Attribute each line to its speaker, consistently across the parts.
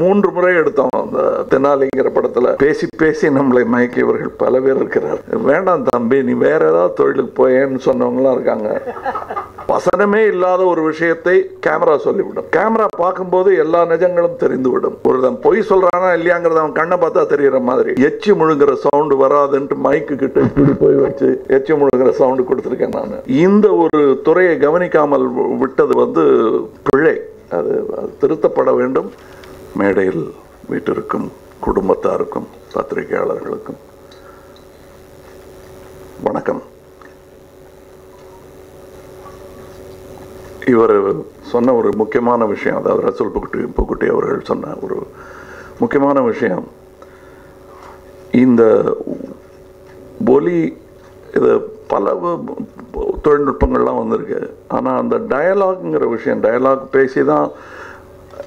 Speaker 1: மூன்று முறை எடுத்தோம். அந்த தென்னாலிங்கிற படத்தில் பேசி பேசி நம்மளை மயக்கியவர்கள் பல பேர் இருக்கிறார். வேண்டாம் தம்பி நீ வேற ஏதாவது தொழிலுக்கு போயேன்னு சொன்னவங்களாம் இருக்காங்க. வசனமே இல்லாத ஒரு விஷயத்தை கேமரா சொல்லிவிடும். கேமரா பார்க்கும்போது எல்லா நிஜங்களும் தெரிந்துவிடும். ஒருத்தன் பொய் சொல்றானா இல்லையாங்கிறத அவன் கண்ணை பார்த்தா தெரியற மாதிரி. எச்சி முழுங்குற சவுண்டு வராதுன்ட்டு மைக்கு கிட்ட இப்படி போய் வச்சு எச்சி முழுங்குற சவுண்டு கொடுத்துருக்கேன் நான். இந்த ஒரு துறையை கவனிக்காமல் விட்டது வந்து பிழை. அது திருத்தப்பட வேண்டும். மேடையில் வீட்டிற்கும் குடும்பத்தாருக்கும் பத்திரிகையாளர்களுக்கும் வணக்கம். இவர் சொன்ன ஒரு முக்கியமான விஷயம் அதாவது ரசூல் புக்குட்டி புக்குட்டி அவர்கள் சொன்ன ஒரு முக்கியமான விஷயம் இந்த ஒலி இது பல தொழில்நுட்பங்கள்லாம் வந்திருக்கு. ஆனால் அந்த டயலாக்ங்கிற விஷயம் டயலாக் பேசி தான்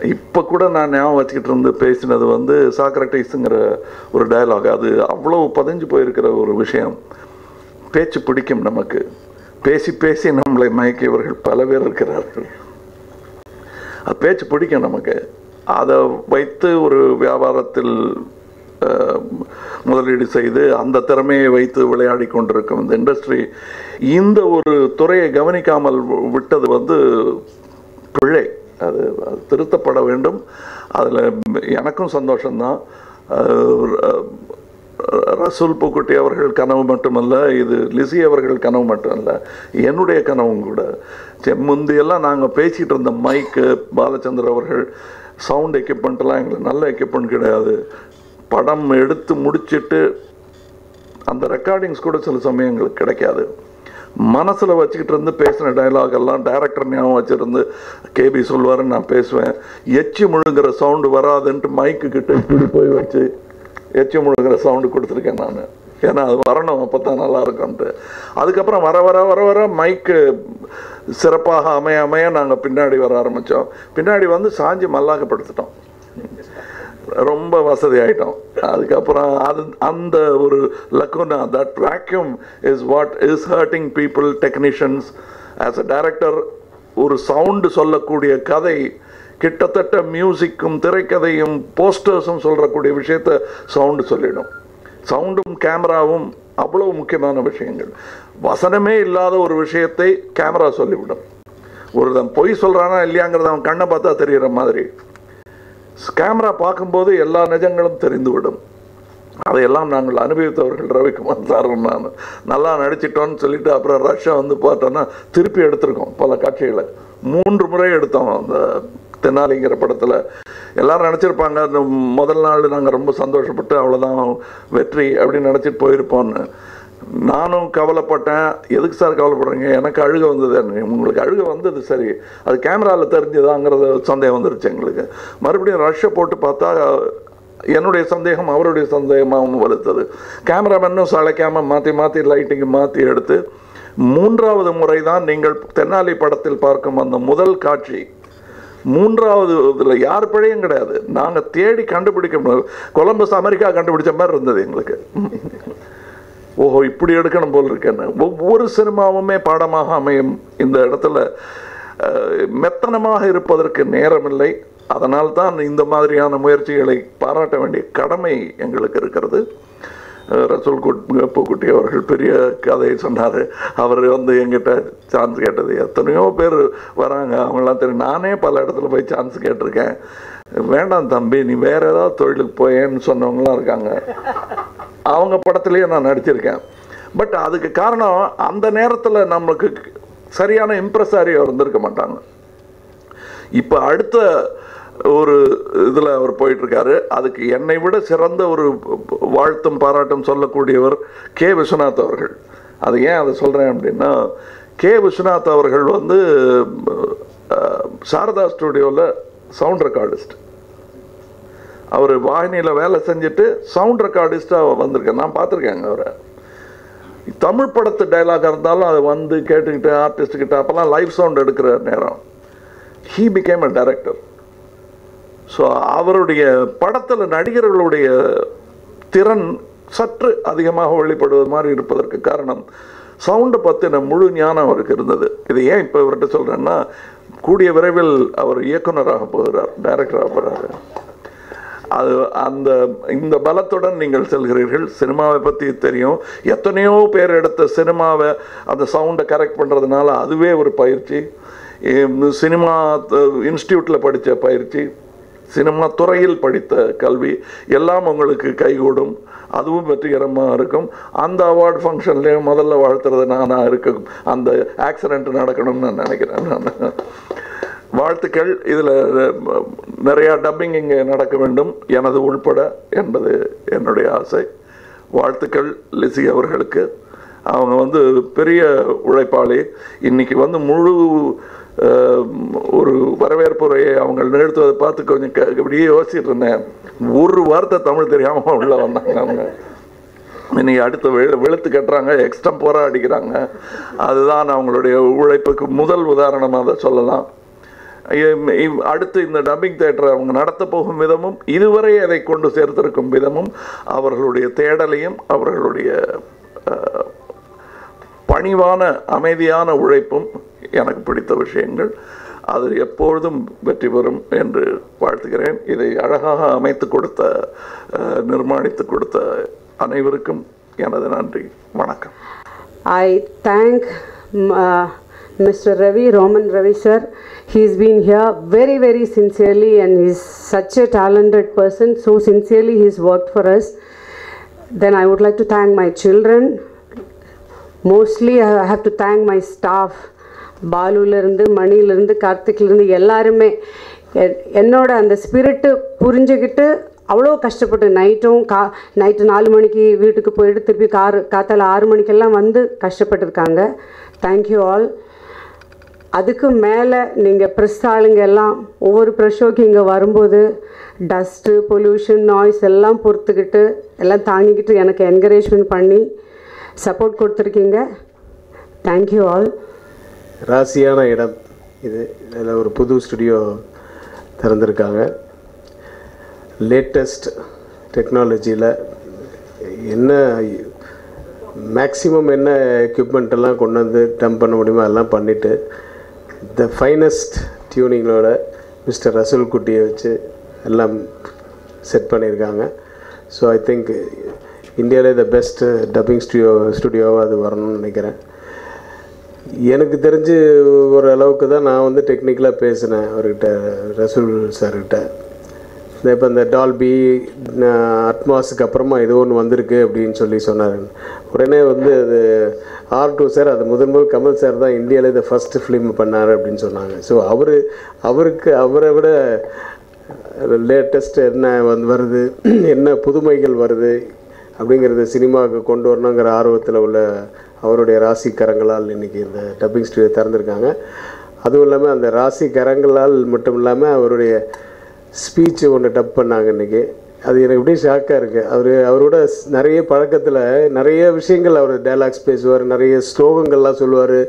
Speaker 1: இப்போ கூட நான் ஞாபகம் வச்சுக்கிட்டு இருந்து பேசினது வந்து சாக்ரட்டிஸுங்கிற ஒரு டயலாக் அது அவ்வளோ பதிஞ்சு போயிருக்கிற ஒரு விஷயம். பேச்சு பிடிக்கும் நமக்கு. பேசி பேசி நம்மளை மயக்கியவர்கள் பல பேர் இருக்கிறார்கள். அது பேச்சு பிடிக்கும் நமக்கு. அதை வைத்து ஒரு வியாபாரத்தில் முதலீடு செய்து அந்த திறமையை வைத்து விளையாடி கொண்டிருக்கும் இந்த இண்டஸ்ட்ரி இந்த ஒரு துறையை கவனிக்காமல் விட்டது வந்து பிழை. அது அது திருத்தப்பட வேண்டும். அதில் எனக்கும் சந்தோஷம்தான். ரசூல் பூக்குட்டி அவர்கள் கனவு மட்டுமல்ல இது லிசி அவர்கள் கனவு மட்டுமல்ல என்னுடைய கனவும் கூட. முந்தையெல்லாம் நாங்கள் பேசிகிட்டு இருந்த மைக்கு பாலச்சந்தர் அவர்கள் சவுண்ட் எக்யூப்மெண்ட்லாம் எங்களுக்கு நல்ல எக்யூப்மெண்ட் கிடையாது. படம் எடுத்து முடிச்சிட்டு அந்த ரெக்கார்டிங்ஸ் கூட சில சமயங்களுக்கு கிடைக்காது. மனசில் வச்சுக்கிட்டு இருந்து பேசின டைலாக் எல்லாம் டைரக்டர் ஞாபகம் வச்சுருந்து கேபி சொல்வாருன்னு நான் பேசுவேன். எச்சி முழுங்குற சவுண்டு வராதுன்ட்டு மைக்கு கிட்ட இப்படி போய் வச்சு எச்சி முழுங்குற சவுண்டு கொடுத்துருக்கேன் நான். ஏன்னா அது வரணும் அப்போ தான் நல்லா இருக்கும்ன்ட்டு. அதுக்கப்புறம் வர வர வர வர மைக்கு சிறப்பாக அமைய அமைய நாங்கள் பின்னாடி வர ஆரம்பித்தோம் பின்னாடி வந்து சாஞ்சி மல்லாக்கப்படுத்திட்டோம். ரொம்ப வசதி ஆயிட்டோம் அதுக்கப்புறம் அது அந்த ஒரு lacuna that vacuum is what is hurting people technicians as a director ஒரு சவுண்டு சொல்லக்கூடிய கதை கிட்டத்தட்ட மியூசிக்கும் திரைக்கதையும் போஸ்டர்ஸும் சொல்கிறக்கூடிய விஷயத்த சவுண்டு சொல்லிடும். சவுண்டும் கேமராவும் அவ்வளோ முக்கியமான விஷயங்கள். வசனமே இல்லாத ஒரு விஷயத்தை கேமரா சொல்லிவிடும். ஒருத்தன் பொய் சொல்கிறானா இல்லையாங்கிறத அவன் கண்ணை பார்த்தா தெரிகிற மாதிரி. கேமரா பார்க்கும்போது எல்லா நிஜங்களும் தெரிந்துவிடும். அதையெல்லாம் நாங்கள் அனுபவித்தவர்கள் ரவிக்குமார் சாரும் நான் நல்லா நடிச்சிட்டோன்னு சொல்லிட்டு அப்புறம் ரஷ்யா வந்து பார்த்தோன்னா திருப்பி எடுத்திருக்கோம் பல காட்சிகளை. மூன்று முறை எடுத்தோம் அந்த தென்னாலிங்கிற படத்தில். எல்லாரும் நினச்சிருப்பாங்க அந்த முதல் நாள் நாங்கள் ரொம்ப சந்தோஷப்பட்டு அவ்வளோதான் வெற்றி அப்படின்னு நினச்சிட்டு போயிருப்போன்னு நானும் கவலைப்பட்டேன். எதுக்கு சார் கவலைப்படுறீங்க? எனக்கு அழுக வந்தது. உங்களுக்கு அழுக வந்தது சரி. அது கேமராவில் தெரிஞ்சுதாங்கிறத சந்தேகம் வந்துருச்சு எங்களுக்கு. மறுபடியும் ரஷ்ஷை போட்டு பார்த்தா என்னுடைய சந்தேகம் அவருடைய சந்தேகமாகவும் வலுத்தது. கேமராமேனும் சளைக்காமல் மாற்றி மாற்றி லைட்டிங்கு மாற்றி எடுத்து மூன்றாவது முறை தான் நீங்கள் தென்னாலி படத்தில் பார்க்கும் அந்த முதல் காட்சி. மூன்றாவது இதில் யார் பிழையும் கிடையாது. நாங்கள் தேடி கண்டுபிடிக்க முடியும் கொலம்பஸ் அமெரிக்கா கண்டுபிடிச்ச மாதிரி இருந்தது எங்களுக்கு. ஓஹோ இப்படி எடுக்கணும் போல் இருக்கேன்னு ஒவ்வொரு சினிமாவுமே பாடமாக அமையும் இந்த இடத்துல. மெத்தனமாக இருப்பதற்கு நேரமில்லை. அதனால் தான் இந்த மாதிரியான முயற்சிகளை பாராட்ட வேண்டிய கடமை எங்களுக்கு இருக்கிறது. ரசூல் குட் பூக்குட்டி அவர்கள் பெரிய கதையை சொன்னார். அவர் வந்து எங்கிட்ட சான்ஸ் கேட்டது. எத்தனையோ பேர் வராங்க. அவங்களாம் தெரியும். நானே பல இடத்துல போய் சான்ஸ் கேட்டிருக்கேன். வேண்டாம் தம்பி நீ வேறு ஏதாவது தொழிலுக்கு போயேன்னு சொன்னவங்களாம் இருக்காங்க. அவங்க படத்துலேயே நான் நடிச்சிருக்கேன். பட் அதுக்கு காரணம் அந்த நேரத்தில் நம்மளுக்கு சரியான இம்ப்ரெஸாரியோ இருந்திருக்க மாட்டாங்க. இப்போ அடுத்த ஒரு இதில் அவர் போயிட்டுருக்காரு. அதுக்கு என்னை விட சிறந்த ஒரு வாழ்த்தும் பாராட்டும் சொல்லக்கூடியவர் கே. விஸ்வநாத் அவர்கள். அது ஏன் அதை சொல்கிறேன் அப்படின்னா கே. விஸ்வநாத் அவர்கள் வந்து சாரதா ஸ்டுடியோவில் சவுண்ட் ரெக்கார்டிஸ்ட் அவர் வாகினியில் வேலை செஞ்சுட்டு சவுண்ட் ரெக்கார்டிஸ்டாக வந்திருக்கேன் நான் பார்த்துருக்கேங்க அவரை. தமிழ் படத்து டைலாகாக இருந்தாலும் அதை வந்து கேட்டுக்கிட்டு ஆர்டிஸ்ட் அப்போல்லாம் லைவ் சவுண்ட் எடுக்கிற நேரம். He became a director so அவருடைய படத்தில் நடிகர்களுடைய திறன் சற்று அதிகமாக வெளிப்படுவது மாதிரி இருப்பதற்கு காரணம் சவுண்டை பற்றின முழு ஞானம் அவருக்கு இருந்தது. இது ஏன் இப்போ இவர்கிட்ட சொல்கிறேன்னா கூடிய விரைவில் அவர் இயக்குனராக போகிறார் டைரக்டராக போகிறாரு அது அந்த இந்த பலத்துடன் நீங்கள் செல்கிறீர்கள். சினிமாவை பற்றி தெரியும். எத்தனையோ பேர் எடுத்த சினிமாவை அந்த சவுண்டை கரெக்ட் பண்ணுறதுனால அதுவே ஒரு பயிற்சி. சினிமா இன்ஸ்டியூட்டில் படித்த பயிற்சி. சினிமா துறையில் படித்த கல்வி. எல்லாம் உங்களுக்கு கைகூடும். அதுவும் வெற்றிகரமாக இருக்கும். அந்த அவார்டு ஃபங்க்ஷன்லேயும் முதல்ல வாழ்த்துறது நானாக இருக்கும் அந்த ஆக்சிடெண்ட் நடக்கணும்னு நான் நினைக்கிறேன் நான். வாழ்த்துக்கள். இதில் நிறையா டப்பிங் இங்கே நடக்க வேண்டும். எனது உள்பட என்பது என்னுடைய ஆசை. வாழ்த்துக்கள் லிசி அவர்களுக்கு. அவங்க வந்து பெரிய உழைப்பாளி. இன்றைக்கி வந்து முழு ஒரு வரவேற்புரையை அவங்க நிகழ்த்துவதை பார்த்து கொஞ்சம் க- இப்படியே யோசிச்சுட்டு இருந்தேன். ஒரு வார்த்தை தமிழ் தெரியாமல் உள்ளே வந்தாங்க அவங்க. இன்னைக்கு அடுத்து வெளு வெளுத்து கட்டுறாங்க எக்ஸ்டம்போராக அடிக்கிறாங்க அதுதான் அவங்களுடைய உழைப்புக்கு முதல் உதாரணமாக அதை சொல்லலாம். அடுத்து இந்த டப்பிங் தேட்டரை அவங்க நடத்த போகும் விதமும் இதுவரை அதை கொண்டு சேர்த்திருக்கும் விதமும் அவர்களுடைய தேடலையும் அவர்களுடைய பணிவான அமைதியான உழைப்பும் எனக்கு பிடித்த விஷயங்கள். அது எப்பொழுதும் வெற்றி பெறும் என்று வாழ்த்துகிறேன். இதை அழகாக அமைத்து கொடுத்த நிர்மாணித்து கொடுத்த அனைவருக்கும் எனது நன்றி. வணக்கம்.
Speaker 2: I thank Mr. Ravi, Roman Ravi sir. He's been here very, very sincerely and he's such a talented person. So sincerely he's worked for us. Then I would like to thank my children. Mostly I have to thank my staff. பாலுலேருந்து மணிலேருந்து கார்த்திக்லேருந்து எல்லாருமே எ- என்னோட அந்த spirit புரிஞ்சுக்கிட்டு அவ்வளோ கஷ்டப்பட்டு நைட்டும் கா நைட்டு நாலு மணிக்கு வீட்டுக்கு போயிட்டு திருப்பி கார் காத்தால ஆறு மணிக்கெல்லாம் வந்து கஷ்டப்பட்டிருக்காங்க தேங்க்யூ ஆல் அதுக்கு மேலே நீங்கள் ப்ரெஸ் ஆளுங்க எல்லாம் ஒவ்வொரு ப்ரெஸ் ஷோக்கு இங்கே வரும்போது டஸ்ட்டு பொல்யூஷன் நாய்ஸ் எல்லாம் பொறுத்துக்கிட்டு எல்லாம் தாங்கிக்கிட்டு எனக்கு என்கரேஜ்மெண்ட் பண்ணி சப்போர்ட் கொடுத்துருக்கீங்க. தேங்க்யூ ஆல்
Speaker 3: ராசியான இடம் இது. இதில் ஒரு புது ஸ்டுடியோ திறந்திருக்காங்க. லேட்டஸ்ட் டெக்னாலஜியில் என்ன மேக்ஸிமம் என்ன எக்யூப்மெண்ட் எல்லாம் கொண்டு வந்து டம்ப் பண்ண முடியுமோ அதெல்லாம் பண்ணிவிட்டு த ஃபைனஸ்ட் டியூனிங்களோட மிஸ்டர் ரசூல் குட்டியை வச்சு எல்லாம் செட் பண்ணியிருக்காங்க. ஸோ ஐ திங்க் இந்தியாவிலே த பெஸ்ட் டப்பிங் ஸ்டுடியோ ஸ்டுடியோவாக அது வரணும்னு நினைக்கிறேன். எனக்கு தெரிஞ்சு ஒரு அளவுக்கு தான் நான் வந்து டெக்னிக்கலாக பேசினேன் அவர்கிட்ட ரசூல் சார்கிட்ட இப்போ இந்த டால்பி அட்மாஸுக்கு அப்புறமா இது ஒன்று வந்திருக்கு அப்படின்னு சொல்லி சொன்னார். உடனே வந்து அது ஆர் டூ சார் அது முதன் முதல் கமல் சார் தான் இந்தியாவில் இதை ஃபஸ்ட்டு ஃபிலிம் பண்ணார் அப்படின்னு சொன்னாங்க. ஸோ அவர் அவருக்கு அவரை விட லேட்டஸ்ட் என்ன வந்து வருது என்ன புதுமைகள் வருது அப்படிங்கிறத சினிமாவுக்கு கொண்டு வரணுங்கிற ஆர்வத்தில் உள்ள அவருடைய ராசிக்கரங்களால் இன்றைக்கி இந்த டப்பிங் ஸ்டுடியோ திறந்திருக்காங்க. அதுவும் இல்லாமல் அந்த ராசி கரங்களால் மட்டும் இல்லாமல் அவருடைய ஸ்பீச்சு ஒன்று டப் பண்ணாங்க இன்றைக்கி அது எனக்கு அப்படியே ஷாக்காக இருக்குது அவர் அவரோட நிறைய பழக்கத்தில் நிறைய விஷயங்கள் அவர் டைலாக்ஸ் பேசுவார் நிறைய ஸ்லோகங்கள்லாம் சொல்லுவார்.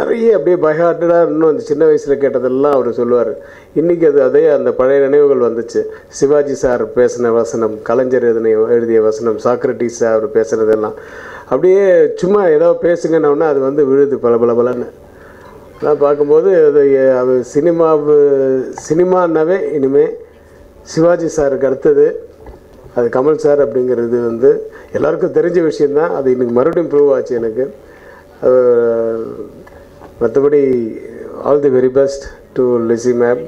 Speaker 3: நிறைய அப்படியே பைஹார்ட்டடாக இன்னும் அந்த சின்ன வயசில் கேட்டதெல்லாம் அவர் சொல்லுவார். இன்றைக்கி அது அதே அந்த பழைய நினைவுகள் வந்துச்சு. சிவாஜி சார் பேசின வசனம் கலைஞர் எதனை எழுதிய வசனம் சாக்ரட்டிஸ் அவர் பேசுனதெல்லாம். அப்படியே சும்மா ஏதோ பேசுங்கன்னா அது வந்து விழுது பல பல பலன்னு. நான் பார்க்கும்போது அது அது சினிமாவு சினிமானாவே இனிமேல் சிவாஜி சாருக்கு அடுத்தது அது கமல் சார் அப்படிங்கிறது வந்து எல்லாருக்கும் தெரிஞ்ச விஷயந்தான் அது இன்னைக்கு மறுபடியும் ப்ரூவ் ஆச்சு எனக்கு. மற்றபடி all the very best to Lissy ma'am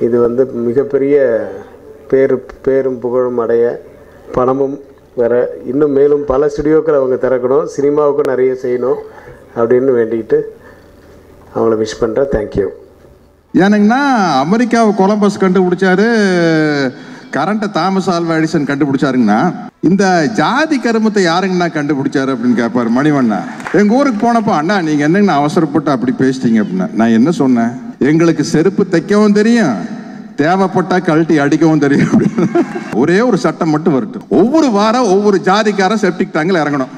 Speaker 3: இது வந்து மிகப்பெரிய பேரு பேரும் புகழும் அடைய பணமும் வர இன்னும் மேலும் பல ஸ்டுடியோக்கள் அவங்க திறக்கணும் சினிமாவுக்கும் நிறைய செய்யணும் அப்படின்னு வேண்டிக்கிட்டு அவங்கள விஷ் பண்ணுறேன் தேங்க்யூ
Speaker 4: ஏனுங்கன்னா அமெரிக்காவை கொலம்பஸ் கண்டுபிடிச்சாரு கரண்ட்டை தாமஸ் ஆல்வா எடிசன் கண்டுபிடிச்சாருங்கன்னா இந்த ஜாதி கருமத்தை யாருங்கண்ணா கண்டுபிடிச்சாரு அப்படின்னு கேட்பாரு மணிவண்ணா. எங்க ஊருக்கு போனப்போ அண்ணா நீங்க என்னங்கண்ணா அவசரப்பட்டு அப்படி பேசிட்டீங்க? அப்படின்னா நான் என்ன சொன்னேன்? எங்களுக்கு செருப்பு தைக்கவும் தெரியும் தேவைப்பட்டா கழட்டி அடிக்கவும் தெரியும். ஒரே ஒரு சட்டம் மட்டும் வரட்டும். ஒவ்வொரு வாரம் ஒவ்வொரு ஜாதிக்காரன் செப்டிக் டேங்கில் இறங்கணும்.